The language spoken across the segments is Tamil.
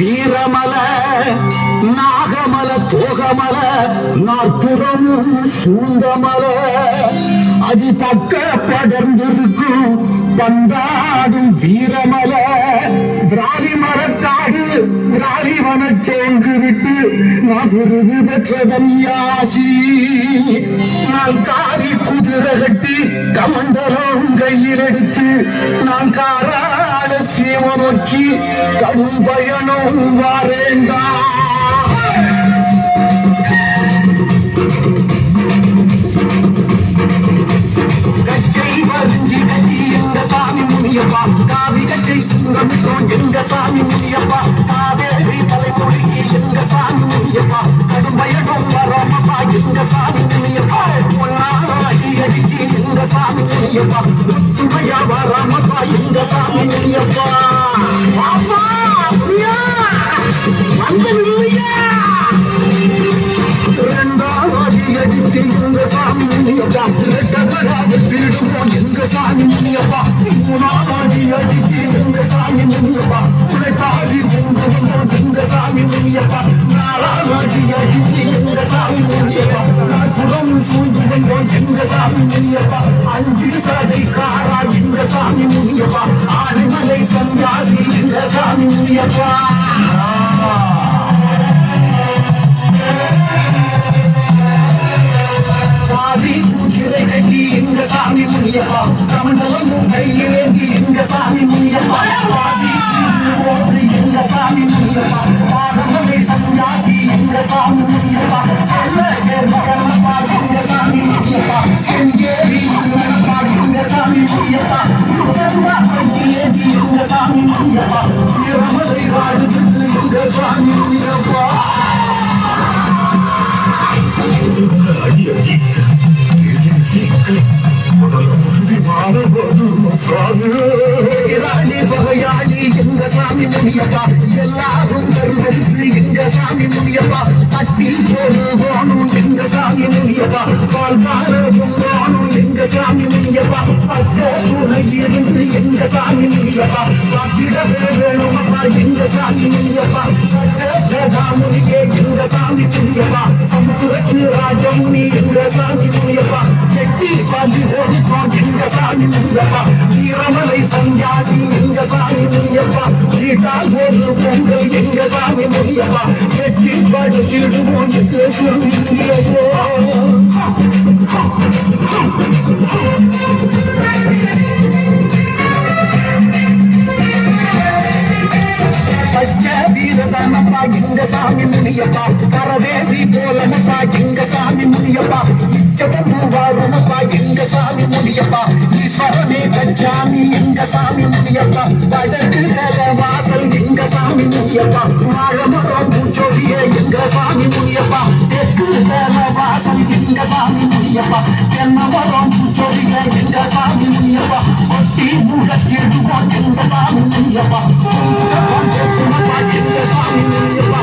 வீரமல நாகமல தோகமல நாற்புறமும் சூந்தமல. அதி பக்க படர்ந்திருக்கும் பந்தாடும் வீரமல. திராலி மரக்காடு திராலி வனச்சோங்கு விட்டு நான் விருது பெற்றதன் யாசி. நான் காரி குதிரை கட்டி கமண்டலம் கையில் எடுத்து நான் காரா சீம நோக்கி கடும் பயணம் வாரேண்டா. அஞ்சு சதை காரா எங்க சாமி முனியப்பா ஆடுமலை சந்தியாசி எங்க சாமி முனியப்பா சாமி கூச்சிலை கட்டி எங்க சாமி முனியப்பா. கமண்டலம் கையிலேந்தி எங்க சாமி முனியப்பா. சாமி ஓட்டு எங்க சாமி முனியப்பா. பாதமலை சன்னியாசி எங்க சாமி முனியப்பா எல்லாரும் கருவெடுத்து எங்க சாமி முனியப்பா. தட்டி போடுவோனும் எங்க சாமி முனியப்பா. பால் பாரவும் வானும் எங்க சாமி முனியப்பா. பக்க துணை இருந்து எங்க சாமி முனியப்பா. பத்திடவே வேணுமப்பா எங்க சாமி முனியப்பா. சட்ட சதாமுனியே எங்க சாமி முனியப்பா. சமுத்திரத்து ராஜமுனி எங்க சாமி முனியப்பா. செட்டி பாதி ஓடிப்போம் எங்க சாமி முனியப்பா. வீட்டால் ஒரு பொங்கல் எங்க சாமி முடியவா வெற்றி படிச்சிடுவோம் எங்க பச்சை வீரதானப்பா எங்க சாமி முனியப்பா பரதேசி போலனப்பா எங்க சாமி முடியப்பா இச்சகம் எங்க சாமி முடியப்பா ஈஸ்வரனே கச்சாமி எங்க சாமி முடியப்பா வடக்கு சாமி முனியப்பா தென்னமரம் பூச்சொடியே எங்க சாமி முனியப்பா கொட்டி மூடத்திடுவோம் எங்க சாமி முனியப்பா. எங்க சாமி முனியப்பா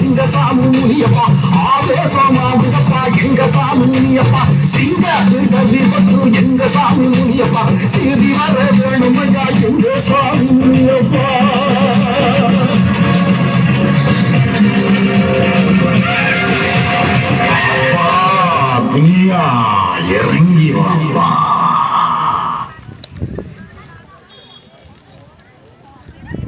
எங்க சாமி முனியப்பா ஆவேசமாகுதப்பா எங்க சாமி முனியப்பா சிங்க விபத்து எங்க சாமி முனியப்பா சிறி வர வேணும்? துனியா இறங்கி வாப்பா